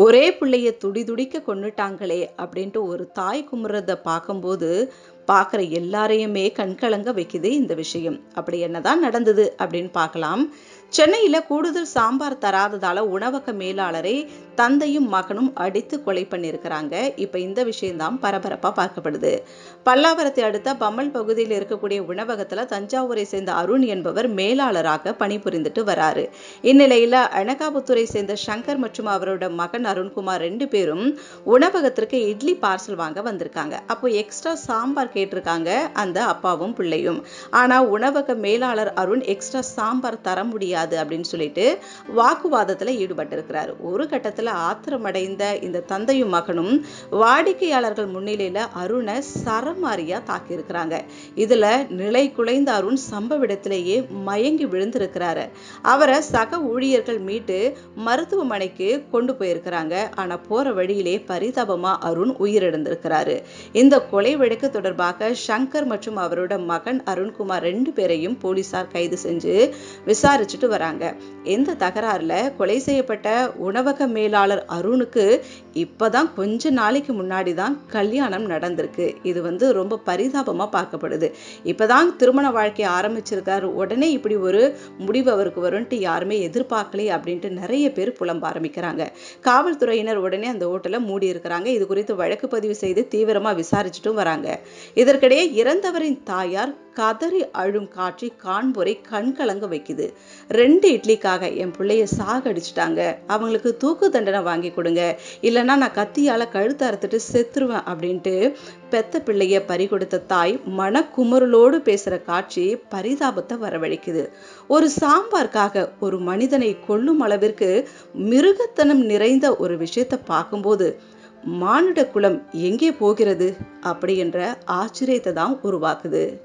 ஒரே பிள்ளைய துடி துடிக்க கொண்டுட்டாங்களே அப்படின்ட்டு ஒரு தாய் குமுறத பார்க்கும்போது பார்க்குற எல்லாரையுமே கண்கலங்க வைக்குது இந்த விஷயம். அப்படி என்னதான் நடந்தது அப்படின்னு பார்க்கலாம். சென்னையில் கூடுதல் சாம்பார் தராததால உணவக மேலாளரை தந்தையும் மகனும் அடித்து கொலை பண்ணியிருக்கிறாங்க. இப்போ இந்த விஷயம்தான் பரபரப்பாக பார்க்கப்படுது. பல்லாவரத்தை அடுத்த பம்மல் பகுதியில் இருக்கக்கூடிய உணவகத்தில் தஞ்சாவூரை சேர்ந்த அருண் என்பவர் மேலாளராக பணிபுரிந்துட்டு வராரு. இந்நிலையில் அனகாபுத்துறை சேர்ந்த சங்கர் மற்றும் அவரோட மகன் அருண்குமார் ரெண்டு பேரும் உணவகத்திற்கு இட்லி பார்சல் வாங்க வந்திருக்காங்க. அப்போ எக்ஸ்ட்ரா சாம்பார் கேட்டிருக்காங்க அந்த அப்பாவும் பிள்ளையும். ஆனா உணவக மேலாளர் அருண் எக்ஸ்ட்ரா சாம்பார் தர முடியாது அப்படின்னு சொல்லிட்டு வாக்குவாதத்துல ஈடுபட்டிருக்கிறாரு. ஒரு கட்டத்துல ஆத்திரமடைந்த இந்த தந்தையும் மகனும் வாடிக்கையாளர்கள் முன்னிலையில அருணை சரமாரியா தாக்கியிருக்கிறாங்க. இதுல நிலை குலைந்த அருண் சம்பவ இடத்திலேயே மயங்கி விழுந்திருக்கிறாரு. அவரை சக ஊழியர்கள் மீட்டு மருத்துவமனைக்கு கொண்டு போயிருக்கிறாங்க. ஆனா போற வழியிலே பரிதாபமா அருண் உயிரிழந்திருக்கிறாரு. இந்த கொலை வழக்கு தொடர்பாக சங்கர் மற்றும் அவரோட மகன் அருண்குமார் ரெண்டு பேரையும் போலீசார் கைது செஞ்சு விசாரிச்சுட்டு வராங்க. எந்த தகராறுல கொலை செய்யப்பட்ட உணவக மேலாளர் அருணுக்கு இப்பதான் கொஞ்ச நாளைக்கு முன்னாடி தான் கல்யாணம் நடந்திருக்கு. இது வந்து ரொம்ப பரிதாபமா பார்க்கப்படுது. இப்பதான் திருமண வாழ்க்கையை ஆரம்பிச்சிருக்காரு. உடனே இப்படி ஒரு முடிவு அவருக்கு வரும்ன்ட்டு யாருமே எதிர்பார்க்கலையே அப்படின்ட்டு நிறைய பேர் புலம்ப ஆரம்பிக்கிறாங்க. காவல்துறையினர் உடனே அந்த ஹோட்டலை மூடி இருக்கிறாங்க இது குறித்து வழக்கு பதிவு செய்து தீவிரமா விசாரிச்சுட்டும் வராங்க. இதற்கிடையே இறந்தவரின் தாயார் கதறி அழும் காட்சி காண்போரை கண்கலங்க வைக்குது. ரெண்டு இட்லிக்காக என் பிள்ளைய சாகடிச்சிட்டாங்க. அவங்களுக்கு தூக்கு தண்டனை வாங்கி கொடுங்க. இல்லைன்னா நான் கத்தியால கழுத்து அறுத்துட்டு செத்துருவேன் அப்படின்ட்டு பெத்த பிள்ளைய பறி கொடுத்த தாய் மனக்குமுறலோடு பேசுற காட்சி பரிதாபத்தை வரவழைக்குது. ஒரு சாம்பார்க்காக ஒரு மனிதனை கொல்லும் அளவிற்கு மிருகத்தனம் நிறைந்த ஒரு விஷயத்தை பார்க்கும்போது மானுட குலம் எங்கே போகிறது? அப்படி என்ற ஆச்சரியத்தை தான் உருவாக்குது.